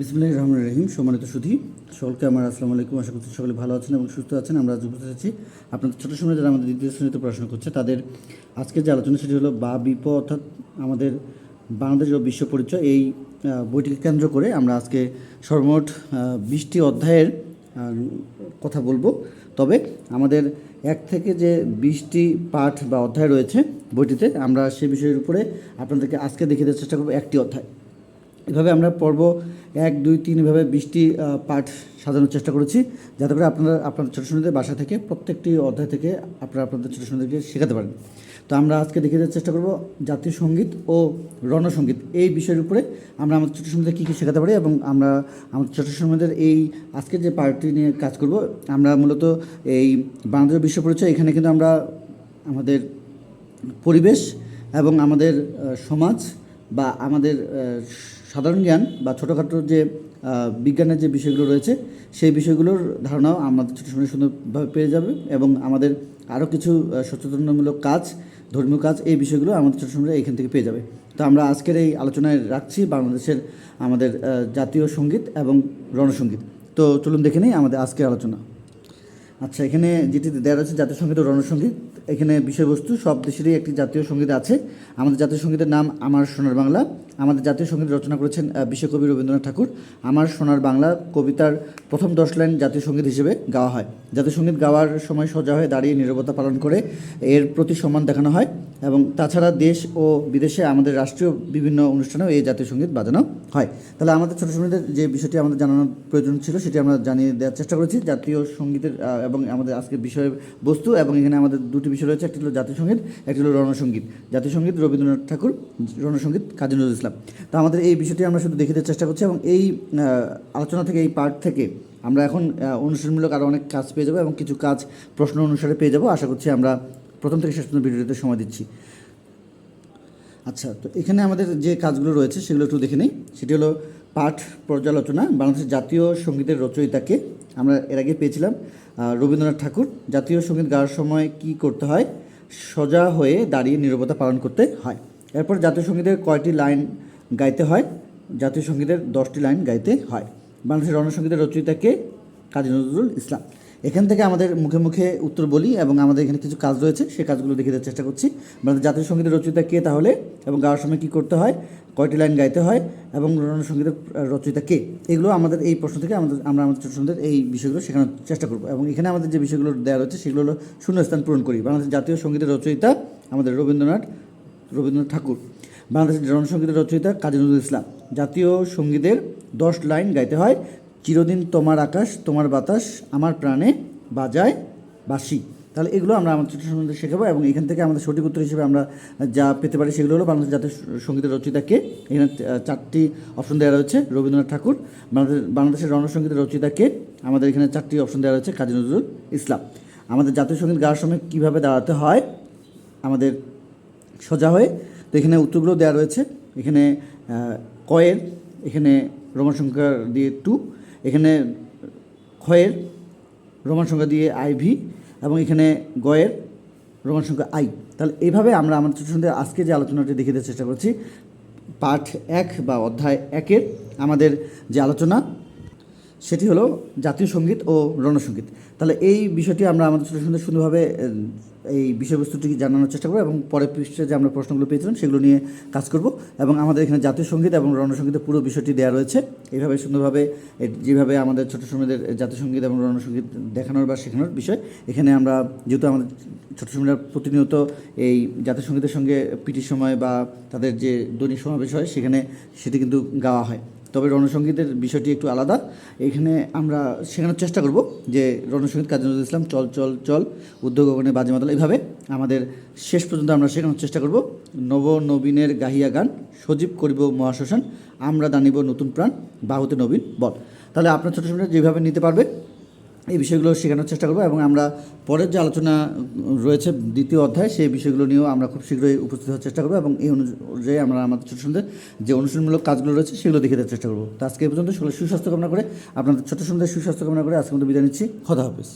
বিসমুল্লাহ রহমান রহিম। সম্মানিত সুধী, সকলকে আমার আসসালামু আলাইকুম। আশা করছি সকলে ভালো আছেন এবং সুস্থ আছেন। আমরা আজ উপস্থিত আছি আপনাদের ছোটো সময় যারা আমাদের দ্বিতীয় শ্রেণীতে পড়াশোনা করছে, তাদের আজকের যে আলোচনা সেটি হলো বা বিপ অর্থাৎ আমাদের বাংলাদেশ ও বিশ্ব পরিচয়। এই বইটিকে কেন্দ্র করে আমরা আজকে সর্বমোট বিশটি অধ্যায়ের কথা বলব। তবে আমাদের এক থেকে যে বিশটি পাঠ বা অধ্যায় রয়েছে বইটিতে, আমরা সে বিষয়ের উপরে আপনাদেরকে আজকে দেখিয়ে দেওয়ার চেষ্টা করব একটি অধ্যায়। এভাবে আমরা পর্ব এক, দুই, তিন, এভাবে বিশটি পাঠ সাজানোর চেষ্টা করেছি। যাতে করে আপনারা আপনার ছোটো সন্তানদের বাসা থেকে প্রত্যেকটি অধ্যায় থেকে আপনারা আপনাদের ছোটো সন্তানদেরকে শেখাতে পারেন। তো আমরা আজকে দেখে দেওয়ার চেষ্টা করব জাতীয় সংগীত ও রণসঙ্গীত। এই বিষয়ের উপরে আমরা আমাদের ছোটো সন্তানদের কী কী শেখাতে পারি এবং আমরা আমাদের ছোটো সন্তানদের এই আজকের যে পার্টি নিয়ে কাজ করব, আমরা মূলত এই বাংলাদেশ বিশ্ব পরিচয়, এখানে কিন্তু আমরা আমাদের পরিবেশ এবং আমাদের সমাজ বা আমাদের সাধারণ জ্ঞান বা ছোটোখাটো যে বিজ্ঞানের যে বিষয়গুলো রয়েছে সেই বিষয়গুলোর ধারণাও আমাদের ছোটো সময় সুন্দরভাবে পেয়ে যাবে এবং আমাদের আরও কিছু আহ, সচেতনমূলক কাজ ধর্মীয় কাজ এই বিষয়গুলো আমাদের ছোটো সময় এখান থেকে পেয়ে যাবে। তো আমরা আজকের এই আলোচনায় রাখছি বাংলাদেশের আমাদের জাতীয় সংগীত এবং রণসঙ্গীত। তো চলুন দেখে নিই আমাদের আজকের আলোচনা। আচ্ছা এখানে যেটি দেওয়া রয়েছে জাতীয় সংগীত ও রণসঙ্গীত, এখানে বিষয়বস্তু সব দেশেরই একটি জাতীয় সংগীত আছে। আমাদের জাতীয় সঙ্গীতের নাম আমার সোনার বাংলা। আমাদের জাতীয় সংগীত রচনা করেছেন বিশ্বকবি রবীন্দ্রনাথ ঠাকুর। আমার সোনার বাংলা কবিতার প্রথম দশ লাইন জাতীয় সংগীত হিসেবে গাওয়া হয়। জাতীয় সংগীত গাওয়ার সময় সোজা হয়ে দাঁড়িয়ে নিরবতা পালন করে এর প্রতি সম্মান দেখানো হয়। এবং তাছাড়া দেশ ও বিদেশে আমাদের রাষ্ট্রীয় বিভিন্ন অনুষ্ঠানেও এই জাতীয় সংগীত বাজানো হয়। তাহলে আমাদের ছোটো সঙ্গীতের যে বিষয়টি আমাদের জানানোর প্রয়োজন ছিল, সেটি আমরা জানিয়ে দেওয়ার চেষ্টা করেছি। জাতীয় সঙ্গীতের এবং আমাদের আজকের বিষয় বস্তু, এবং এখানে আমাদের দুটি বিষয় রয়েছে। একটি হলো জাতীয় সংগীত, একটি হলো রণসঙ্গীত। জাতীয় সংগীত, রবীন্দ্রনাথ ঠাকুর, রণসঙ্গীত কাজী নজরুল ইসলাম। তো আমাদের এই বিষয়টি আমরা শুধু দেখে দেওয়ার চেষ্টা করছি, এবং এই আলোচনা থেকে, এই পার্ট থেকে আমরা এখন অনুষ্ঠানমূলক আরও অনেক কাজ পেয়ে যাব, এবং কিছু কাজ প্রশ্ন অনুসারে পেয়ে যাব। আশা করছি আমরা প্রথম থেকে শেষ পর্যন্ত ভিডিওতে সময় দিচ্ছি। আচ্ছা তো এখানে আমাদের যে কাজগুলো রয়েছে সেগুলো একটু দেখে নিই। সেটি হলো পাঠ পর্যালোচনা, বাংলাদেশের জাতীয় সঙ্গীতের রচয়িতাকে আমরা এর আগে পেয়েছিলাম রবীন্দ্রনাথ ঠাকুর। জাতীয় সংগীত গাওয়ার সময় কি করতে হয়? সোজা হয়ে দাঁড়িয়ে নীরবতা পালন করতে হয়। এরপর জাতীয় সঙ্গীতের কয়টি লাইন গাইতে হয়? জাতীয় সঙ্গীতের দশটি লাইন গাইতে হয়। বাংলাদেশের রণসঙ্গীতের রচয়িতাকে কাজী নজরুল ইসলাম। এখান থেকে আমাদের মুখে মুখে উত্তর বলি এবং আমাদের এখানে কিছু কাজ রয়েছে সেই কাজগুলো দেখে দেওয়ার চেষ্টা করছি। আমাদের জাতীয় সঙ্গীতের রচয়িতা কে তাহলে এবং গাওয়ার সময় কী করতে হয়, কয়টি লাইন গাইতে হয় এবং রণসঙ্গীতের রচয়িতা কে? এগুলো আমাদের এই প্রশ্ন থেকে আমাদের, আমরা আমাদের ছোটো সন্তানদের এই বিষয়গুলো শেখানোর চেষ্টা করব। এবং এখানে আমাদের যে বিষয়গুলো দেওয়া রয়েছে সেগুলো হলো শূন্যস্থান পূরণ করি। বাংলাদেশের জাতীয় সঙ্গীতের রচয়িতা আমাদের রবীন্দ্রনাথ রবীন্দ্রনাথ ঠাকুর। বাংলাদেশের জনসঙ্গীতের রচয়িতা কাজী নজরুল ইসলাম। জাতীয় সঙ্গীতের দশ লাইন গাইতে হয় চিরদিন তোমার আকাশ, তোমার বাতাস, আমার প্রাণে বাজায় বাসি তাহলে এগুলো আমরা আমাদের সংগীত শেখাবো এবং এখান থেকে আমাদের সঠিক উত্তর হিসেবে আমরা যা পেতে পারি সেগুলো হলো বাংলাদেশ জাতীয় সঙ্গীতের রচয়িতাকে এখানে চারটি অপশন দেওয়া রয়েছে, রবীন্দ্রনাথ ঠাকুর, বাংলাদেশ, বাংলাদেশের রণসঙ্গীতের রচয়িতাকে আমাদের এখানে চারটি অপশন দেওয়া রয়েছে, কাজী নজরুল ইসলাম। আমাদের জাতীয় সংগীত গাওয়ার সময় কীভাবে দাঁড়াতে হয়, আমাদের সোজা হয়ে। তো এখানে উত্তরগুলো দেওয়া রয়েছে, এখানে কয়ের, এখানে রোমান সংখ্যা দিয়ে টু এখানে ক্ষয়ের রোমান সংখ্যা দিয়ে আইভি এবং এখানে গয়ের রোমান সংখ্যা আই। তাহলে এইভাবে আমরা আমার ছোটো সন্ধ্যে আজকে যে আলোচনাটি দেখে দেওয়ার চেষ্টা করছি, পাঠ এক বা অধ্যায় একের আমাদের যে আলোচনা সেটি হলো জাতীয় সংগীত ও রণসঙ্গীত। তাহলে এই বিষয়টি আমরা আমাদের ছোটো সুন্দর সুন্দরভাবে এই বিষয়বস্তুটি জানানোর চেষ্টা করব এবং পরের পৃষ্ঠে যে আমরা প্রশ্নগুলো পেয়েছিলাম সেগুলো নিয়ে কাজ করব এবং আমাদের এখানে জাতীয় সংগীত এবং রণসঙ্গীতের পুরো বিষয়টি দেওয়া রয়েছে। এইভাবে সুন্দরভাবে যেভাবে আমাদের ছোটো সময়দের জাতীয় সংগীত এবং রণসঙ্গীত দেখানোর বা শেখানোর বিষয়, এখানে আমরা যেহেতু আমাদের ছোটো সময়রা প্রতিনিয়ত এই জাতীয় সঙ্গীতের সঙ্গে পিটির সময় বা তাদের যে দৈনিক সমাবেশ হয়, সেখানে সেটি কিন্তু গাওয়া হয়। তবে রণসঙ্গীতের বিষয়টি একটু আলাদা। এখানে আমরা শেখানোর চেষ্টা করব যে রণসঙ্গীত কাজী নজরুল ইসলাম, চল চল চল, উদ্যোগ অগণে বাজে মাতাল এইভাবে আমাদের শেষ পর্যন্ত আমরা শেখানোর চেষ্টা করব। নব নবীনের গাহিয়া গান, সজীব করিব মহাশ্মশান, আমরা দানিব নতুন প্রাণ, বাহুতে নবীন বল। তাহলে আপনার ছোটো সময় যেভাবে নিতে পারবে এই বিষয়গুলো শেখানোর চেষ্টা করব এবং আমরা পরের যে আলোচনা রয়েছে দ্বিতীয় অধ্যায়, সেই বিষয়গুলো নিয়েও আমরা খুব শীঘ্রই উপস্থিত হওয়ার চেষ্টা করব এবং এই অনুযায়ী আমরা আমাদের ছোটো সন্ধ্যে যে অনুশীলনমূলক কাজগুলো রয়েছে সেগুলো দেখে দেওয়ার চেষ্টা করব। তো আজকে পর্যন্ত সকলে সুস্বাস্থ্য কামনা করে, আপনাদের ছোটো সন্ধ্যে সুস্বাস্থ্য কামনা করে আজকে মতো বিদায় নিচ্ছি। খোদা হাফিজ।